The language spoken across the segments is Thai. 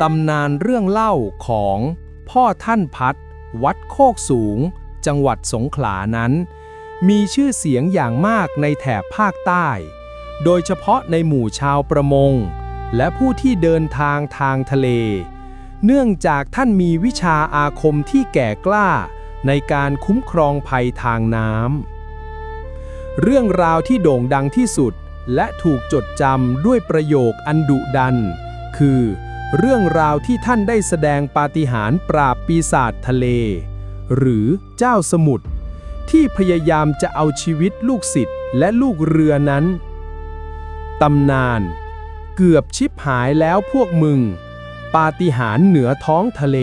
ตำนานเรื่องเล่าของพ่อท่านพัด วัดโคกสูง จังหวัดสงขลานั้น มีชื่อเสียงอย่างมากในแถบภาคใต้ โดยเฉพาะในหมู่ชาวประมง และผู้ที่เดินทางทางทะเล เนื่องจากท่านมีวิชาอาคมที่แก่กล้า ในการคุ้มครองภัยทางน้ำเรื่องราวที่โด่งดังที่สุดและถูกจดจำด้วยประโยคอันดุดัน คือ เรื่องราวที่ท่านได้แสดงปาฏิหาริย์ปราบปีศาจทะเล หรือเจ้าสมุทรที่พยายามจะเอาชีวิตลูกศิษย์และลูกเรือนั้น ตำนาน เกือบชิบหายแล้วพวกมึง ปาฏิหาริย์เหนือท้องทะเล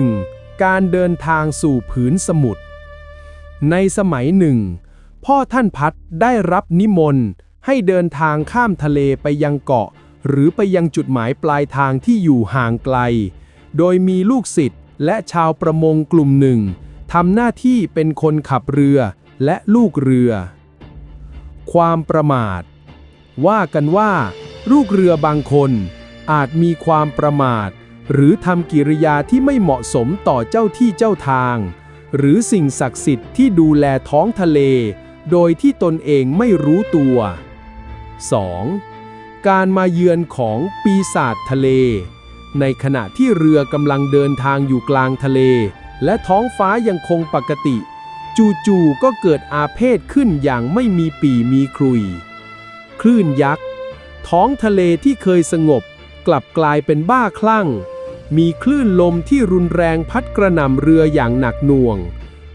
1. การเดินทางสู่ผืนสมุทรในสมัยหนึ่ง พ่อท่านพัดได้รับนิมนต์ให้เดินทางข้ามทะเลไปยังเกาะ หรือไปยังจุดหมายปลายทางที่อยู่ห่างไกล โดยมีลูกศิษย์และชาวประมงกลุ่มหนึ่งทำหน้าที่เป็นคนขับเรือและลูกเรือ ความประมาท ว่ากันว่า ลูกเรือบางคนอาจมีความประมาท หรือทำกิริยาที่ไม่เหมาะสมต่อเจ้าที่เจ้าทาง หรือสิ่งศักดิ์สิทธิ์ที่ดูแลท้องทะเล โดยที่ตนเองไม่รู้ตัว 2. การมาเยือนของปีศาจทะเล ในขณะที่เรือกำลังเดินทางอยู่กลางทะเล และท้องฟ้ายังคงปกติ จู่ๆก็เกิดอาเพศขึ้นอย่างไม่มีปีมีครุย คลื่นยักษ์ ท้องทะเลที่เคยสงบ กลับกลายเป็นบ้าคลั่ง มีคลื่นลมที่รุนแรงพัดกระหน่ำเรืออย่างหนักหน่วง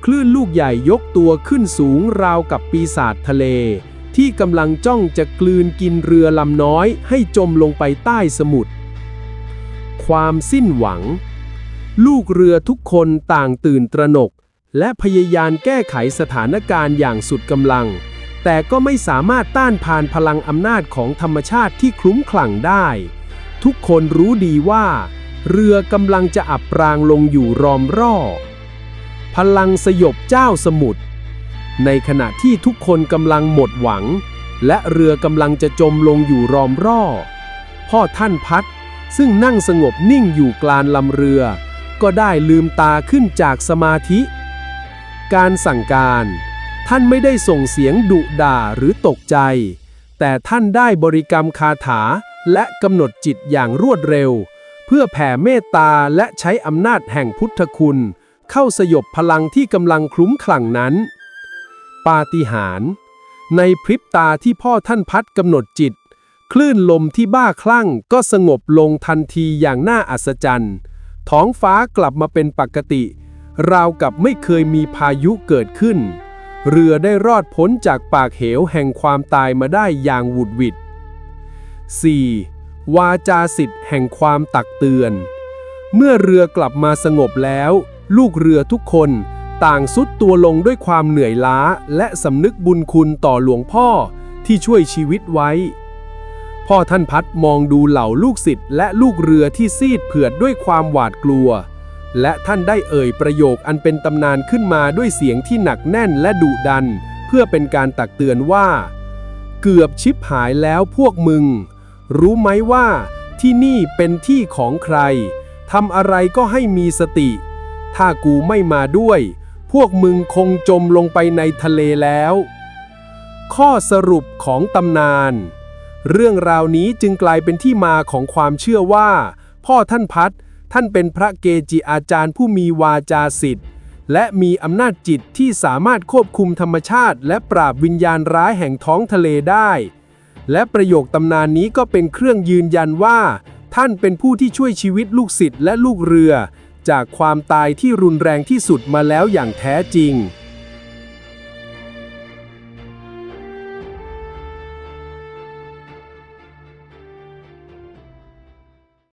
คลื่นลูกใหญ่ยกตัวขึ้นสูงราวกับปีศาจทะเล ที่กำลังจ้องจะกลืนกินเรือลำน้อยให้จมลงไปใต้สมุทร ความสิ้นหวัง ลูกเรือทุกคนต่างตื่นตระหนก และพยายามแก้ไขสถานการณ์อย่างสุดกำลัง แต่ก็ไม่สามารถต้านทานพลังอำนาจของธรรมชาติที่คลุ้มคลั่งได้ ทุกคนรู้ดีว่า เรือกำลังจะอับปรางลงอยู่รอมร่อ พลังสยบเจ้าสมุทร ในขณะที่ทุกคนกำลังหมดหวัง และเรือกำลังจะจมลงอยู่รอมร่อ พ่อท่านพัดซึ่งนั่งสงบนิ่งอยู่กลางลำเรือ ก็ได้ลืมตาขึ้นจากสมาธิ การสั่งการ ท่านไม่ได้ส่งเสียงดุด่าหรือตกใจ แต่ท่านได้บริกรรมคาถาและกำหนดจิตอย่างรวดเร็ว เพื่อแผ่เมตตาและใช้อำนาจแห่งพุทธคุณ เข้าสยบพลังที่กำลังคลุ้มคลั่งนั้น ปาฏิหาริย์ในพริบตาที่พ่อท่านพัดกำหนดจิต คลื่นลมที่บ้าคลั่งก็สงบลงทันทีอย่างน่าอัศจรรย์ ท้องฟ้ากลับมาเป็นปกติ ราวกับไม่เคยมีพายุเกิดขึ้น เรือได้รอดพ้นจากปากเหวแห่งความตายมาได้อย่างหวุดหวิด 4. วาจาสิทธิ์แห่งความตักเตือน เมื่อเรือกลับมาสงบแล้ว ลูกเรือทุกคน ต่างสุดตัวลงด้วยความเหนื่อยล้าและสำนึกบุญคุณต่อหลวงพ่อที่ช่วยชีวิตไว้ พ่อท่านพัดมองดูเหล่าลูกศิษย์และลูกเรือที่ซีดเผือดด้วยความหวาดกลัว และท่านได้เอ่ยประโยคอันเป็นตำนานขึ้นมาด้วยเสียงที่หนักแน่นและดุดัน เพื่อเป็นการตักเตือนว่า เกือบชิบหายแล้วพวกมึง รู้ไหมว่าที่นี่เป็นที่ของใครทำอะไรก็ให้มีสติ ถ้ากูไม่มาด้วย วกมึงคงจมลงไปในทะเลแล้ว ข้อสรุปของตำนาน เรื่องราวนี้จึงกลายเป็นที่มาของความเชื่อว่า พ่อท่านพัดท่านเป็นพระเกจิอาจารย์ผู้มีวาจาสิทธิ์ และมีอำนาจจิตที่สามารถควบคุมธรรมชาติ และปราบวิญญาณร้ายแห่งท้องทะเลได้ และประโยคตำนานนี้ก็เป็นเครื่องยืนยันว่า ท่านเป็นผู้ที่ช่วยชีวิตลูกศิษย์และลูกเรือ จากความตายที่รุนแรงที่สุดมาแล้วอย่างแท้จริง